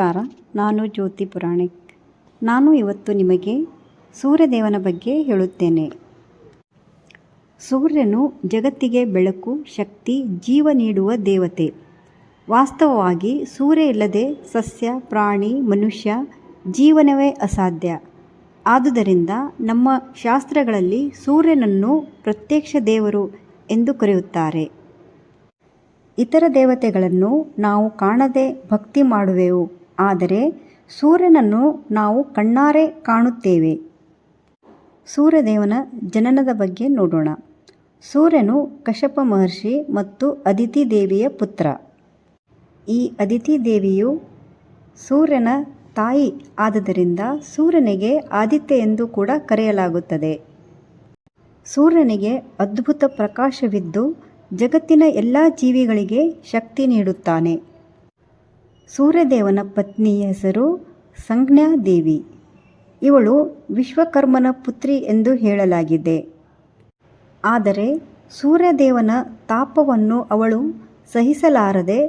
ನಮಸ್ಕಾರ. ನಾನು ಜ್ಯೋತಿ ಪುರಾಣಿಕ್. ನಾನು ಇವತ್ತು ನಿಮಗೆ ಸೂರ್ಯದೇವನ ಬಗ್ಗೆ ಹೇಳುತ್ತೇನೆ. ಸೂರ್ಯನು ಜಗತ್ತಿಗೆ ಬೆಳಕು, ಶಕ್ತಿ, ಜೀವ ನೀಡುವ ದೇವತೆ. ವಾಸ್ತವವಾಗಿ ಸೂರ್ಯ ಇಲ್ಲದೆ ಸಸ್ಯ, ಪ್ರಾಣಿ, ಮನುಷ್ಯ ಜೀವನವೇ ಅಸಾಧ್ಯ. ಆದುದರಿಂದ ನಮ್ಮ ಶಾಸ್ತ್ರಗಳಲ್ಲಿ ಸೂರ್ಯನನ್ನು ಪ್ರತ್ಯಕ್ಷ ದೇವರು ಎಂದು ಕರೆಯುತ್ತಾರೆ. ಇತರ ದೇವತೆಗಳನ್ನು ನಾವು ಕಾಣದೆ ಭಕ್ತಿ ಮಾಡುವೆವು. ಆದರೆ ಸೂರ್ಯನನ್ನು ನಾವು ಕಣ್ಣಾರೆ ಕಾಣುತ್ತೇವೆ. ಸೂರ್ಯದೇವನ ಜನನದ ಬಗ್ಗೆ ನೋಡೋಣ. ಸೂರ್ಯನು ಕಶಪ ಮಹರ್ಷಿ ಮತ್ತು ಅದಿತಿ ದೇವಿಯ ಪುತ್ರ. ಈ ಅದಿತಿ ದೇವಿಯು ಸೂರ್ಯನ ತಾಯಿ ಆದ್ದರಿಂದ ಸೂರ್ಯನಿಗೆ ಆದಿತ್ಯ ಎಂದು ಕೂಡ ಕರೆಯಲಾಗುತ್ತದೆ. ಸೂರ್ಯನಿಗೆ ಅದ್ಭುತ ಪ್ರಕಾಶವಿದ್ದು ಜಗತ್ತಿನ ಎಲ್ಲ ಜೀವಿಗಳಿಗೆ ಶಕ್ತಿ ನೀಡುತ್ತಾನೆ. ಸೂರ್ಯದೇವನ ಪತ್ನಿ ಹೆಸರು ಸಂಜ್ಞಾ ದೇವಿ ಇವಳು ವಿಶ್ವಕರ್ಮನ ಪುತ್ರಿ ಎಂದು ಹೇಳಲಾಗಿದೆ. ಆದರೆ ಸೂರ್ಯದೇವನ ತಾಪವನ್ನು ಅವಳು ಸಹಿಸಲಾರದೆ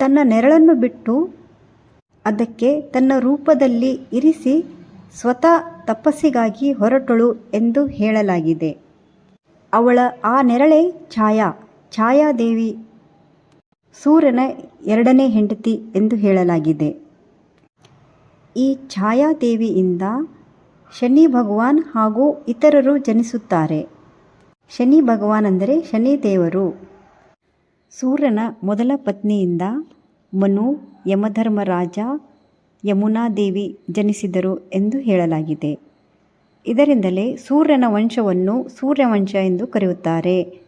ತನ್ನ ನೆರಳನ್ನು ಬಿಟ್ಟು ಅದಕ್ಕೆ ತನ್ನ ರೂಪದಲ್ಲಿ ಇರಿಸಿ ಸ್ವತಃ ತಪಸ್ಸಿಗಾಗಿ ಹೊರಟಳು ಎಂದು ಹೇಳಲಾಗಿದೆ. ಅವಳ ಆ ನೆರಳೆ ಛಾಯಾ, ಛಾಯಾದೇವಿ ಸೂರ್ಯನ ಎರಡನೇ ಹೆಂಡತಿ ಎಂದು ಹೇಳಲಾಗಿದೆ. ಈ ಛಾಯಾದೇವಿಯಿಂದ ಶನಿ ಭಗವಾನ್ ಹಾಗೂ ಇತರರು ಜನಿಸುತ್ತಾರೆ. ಶನಿ ಭಗವಾನ್ ಅಂದರೆ ಶನಿ ದೇವರು. ಸೂರ್ಯನ ಮೊದಲ ಪತ್ನಿಯಿಂದ ಮನು ಯಮಧರ್ಮರಾಜ ಯಮುನಾದೇವಿ ಜನಿಸಿದರು ಎಂದು ಹೇಳಲಾಗಿದೆ. ಇದರಿಂದಲೇ ಸೂರ್ಯನ ವಂಶವನ್ನು ಸೂರ್ಯವಂಶ ಎಂದು ಕರೆಯುತ್ತಾರೆ.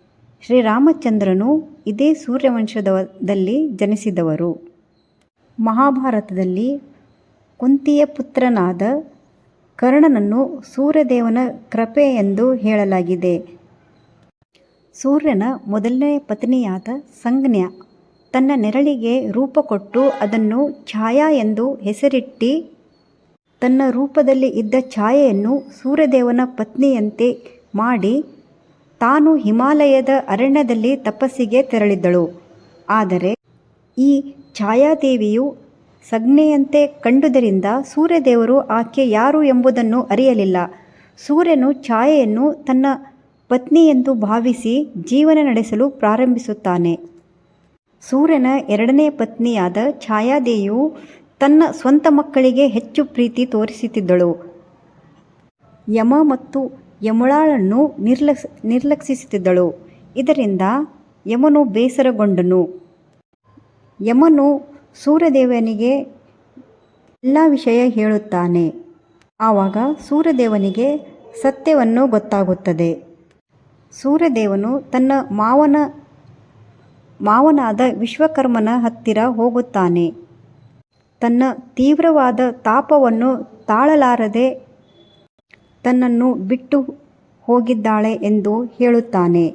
ಶ್ರೀರಾಮಚಂದ್ರನು ಇದೇ ಸೂರ್ಯವಂಶದಲ್ಲಿ ಜನಿಸಿದವರು. ಮಹಾಭಾರತದಲ್ಲಿ ಕುಂತಿಯ ಪುತ್ರನಾದ ಕರ್ಣನನ್ನು ಸೂರ್ಯದೇವನ ಕೃಪೆ ಎಂದು ಹೇಳಲಾಗಿದೆ. ಸೂರ್ಯನ ಮೊದಲನೇ ಪತ್ನಿಯಾದ ಸಂಜ್ಞ ತನ್ನ ನೆರಳಿಗೆ ರೂಪ ಕೊಟ್ಟು ಅದನ್ನು ಛಾಯಾ ಎಂದು ಹೆಸರಿಟ್ಟು, ತನ್ನ ರೂಪದಲ್ಲಿ ಇದ್ದ ಛಾಯೆಯನ್ನು ಸೂರ್ಯದೇವನ ಪತ್ನಿಯಂತೆ ಮಾಡಿ ತಾನು ಹಿಮಾಲಯದ ಅರಣ್ಯದಲ್ಲಿ ತಪಸ್ಸಿಗೆ ತೆರಳಿದ್ದಳು. ಆದರೆ ಈ ಛಾಯಾದೇವಿಯು ಸಜ್ಞೆಯಂತೆ ಕಂಡುದರಿಂದ ಸೂರ್ಯದೇವರು ಆಕೆ ಯಾರು ಎಂಬುದನ್ನು ಅರಿಯಲಿಲ್ಲ. ಸೂರ್ಯನು ಛಾಯೆಯನ್ನು ತನ್ನ ಪತ್ನಿಯೆಂದು ಭಾವಿಸಿ ಜೀವನ ನಡೆಸಲು ಪ್ರಾರಂಭಿಸುತ್ತಾನೆ. ಸೂರ್ಯನ ಎರಡನೇ ಪತ್ನಿಯಾದ ಛಾಯಾದೇವಿಯು ತನ್ನ ಸ್ವಂತ ಮಕ್ಕಳಿಗೆ ಹೆಚ್ಚು ಪ್ರೀತಿ ತೋರಿಸುತ್ತಿದ್ದಳು. ಯಮ ಮತ್ತು ಯಮಳಾಳನ್ನು ನಿರ್ಲಕ್ಷ ನಿರ್ಲಕ್ಷಿಸುತ್ತಿದ್ದಳು ಇದರಿಂದ ಯಮನು ಬೇಸರಗೊಂಡನು. ಯಮನು ಸೂರ್ಯದೇವನಿಗೆ ಎಲ್ಲ ವಿಷಯ ಹೇಳುತ್ತಾನೆ. ಆವಾಗ ಸೂರ್ಯದೇವನಿಗೆ ಸತ್ಯವನ್ನು ಗೊತ್ತಾಗುತ್ತದೆ. ಸೂರ್ಯದೇವನು ತನ್ನ ಮಾವನ, ಮಾವನಾದ ವಿಶ್ವಕರ್ಮನ ಹತ್ತಿರ ಹೋಗುತ್ತಾನೆ. ತನ್ನ ತೀವ್ರವಾದ ತಾಪವನ್ನು ತಾಳಲಾರದೆ ತನ್ನನ್ನು ಬಿಟ್ಟು ಹೋಗಿದ್ದಾಳೆ ಎಂದು ಹೇಳುತ್ತಾನೆ.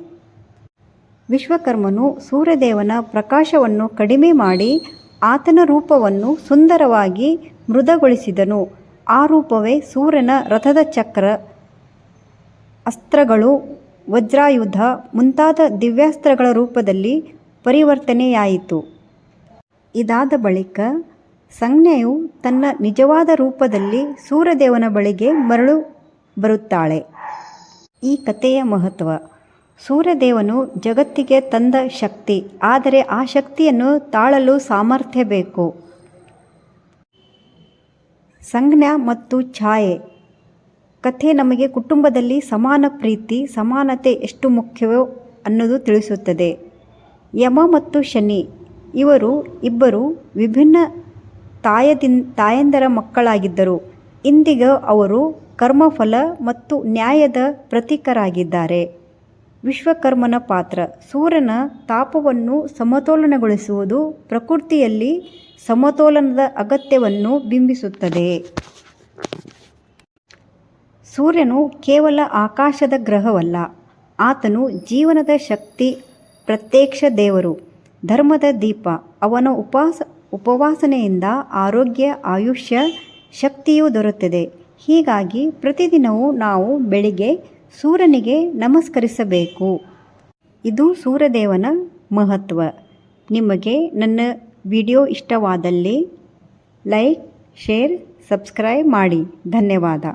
ವಿಶ್ವಕರ್ಮನು ಸೂರ್ಯದೇವನ ಪ್ರಕಾಶವನ್ನು ಕಡಿಮೆ ಮಾಡಿ ಆತನ ರೂಪವನ್ನು ಸುಂದರವಾಗಿ ಮೃದುಗೊಳಿಸಿದನು. ಆ ರೂಪವೇ ಸೂರ್ಯನ ರಥದ ಚಕ್ರ, ಅಸ್ತ್ರಗಳು, ವಜ್ರಾಯುಧ ಮುಂತಾದ ದಿವ್ಯಾಸ್ತ್ರಗಳ ರೂಪದಲ್ಲಿ ಪರಿವರ್ತನೆಯಾಯಿತು. ಇದಾದ ಬಳಿಕ ಸಂಜ್ಞೆಯು ತನ್ನ ನಿಜವಾದ ರೂಪದಲ್ಲಿ ಸೂರ್ಯದೇವನ ಬಳಿಗೆ ಮರಳು ಬರುತ್ತಾಳೆ. ಈ ಕಥೆಯ ಮಹತ್ವ, ಸೂರ್ಯದೇವನು ಜಗತ್ತಿಗೆ ತಂದ ಶಕ್ತಿ, ಆದರೆ ಆ ಶಕ್ತಿಯನ್ನು ತಾಳಲು ಸಾಮರ್ಥ್ಯ ಬೇಕು. ಸಂಜ್ಞಾ ಮತ್ತು ಛಾಯೆ. ಕಥೆ ನಮಗೆ ಕುಟುಂಬದಲ್ಲಿ ಸಮಾನ ಪ್ರೀತಿ, ಸಮಾನತೆ ಎಷ್ಟು ಮುಖ್ಯವೋ ಅನ್ನೋದು ತಿಳಿಸುತ್ತದೆ. ಯಮ ಮತ್ತು ಶನಿ, ಇವರು ಇಬ್ಬರು ವಿಭಿನ್ನ ತಾಯದಿನ್, ತಾಯಂದರ ಮಕ್ಕಳಾಗಿದ್ದರು. ಇಂದಿಗ ಅವರು ಕರ್ಮಫಲ ಮತ್ತು ನ್ಯಾಯದ ಪ್ರತೀಕರಾಗಿದ್ದಾರೆ. ವಿಶ್ವಕರ್ಮನ ಪಾತ್ರ, ಸೂರ್ಯನ ತಾಪವನ್ನು ಸಮತೋಲನಗೊಳಿಸುವುದು ಪ್ರಕೃತಿಯಲ್ಲಿ ಸಮತೋಲನದ ಅಗತ್ಯವನ್ನು ಬಿಂಬಿಸುತ್ತದೆ. ಸೂರ್ಯನು ಕೇವಲ ಆಕಾಶದ ಗ್ರಹವಲ್ಲ, ಆತನು ಜೀವನದ ಶಕ್ತಿ, ಪ್ರತ್ಯಕ್ಷ ದೇವರು, ಧರ್ಮದ ದೀಪ, ಅವನ ಉಪಾಸ ಉಪವಾಸನೆಯಿಂದ ಆರೋಗ್ಯ, ಆಯುಷ್ಯ ಶಕ್ತಿಯೂ ದೊರೆಯುತ್ತದೆ ಹೀಗಾಗಿ ಪ್ರತಿದಿನವೂ ನಾವು ಬೆಳಿಗ್ಗೆ ಸೂರ್ಯನಿಗೆ ನಮಸ್ಕರಿಸಬೇಕು. ಇದು ಸೂರ್ಯದೇವನ ಮಹತ್ವ. ನಿಮಗೆ ನನ್ನ ವಿಡಿಯೋ ಇಷ್ಟವಾದಲ್ಲಿ ಲೈಕ್, ಶೇರ್, ಸಬ್ಸ್ಕ್ರೈಬ್ ಮಾಡಿ. ಧನ್ಯವಾದ.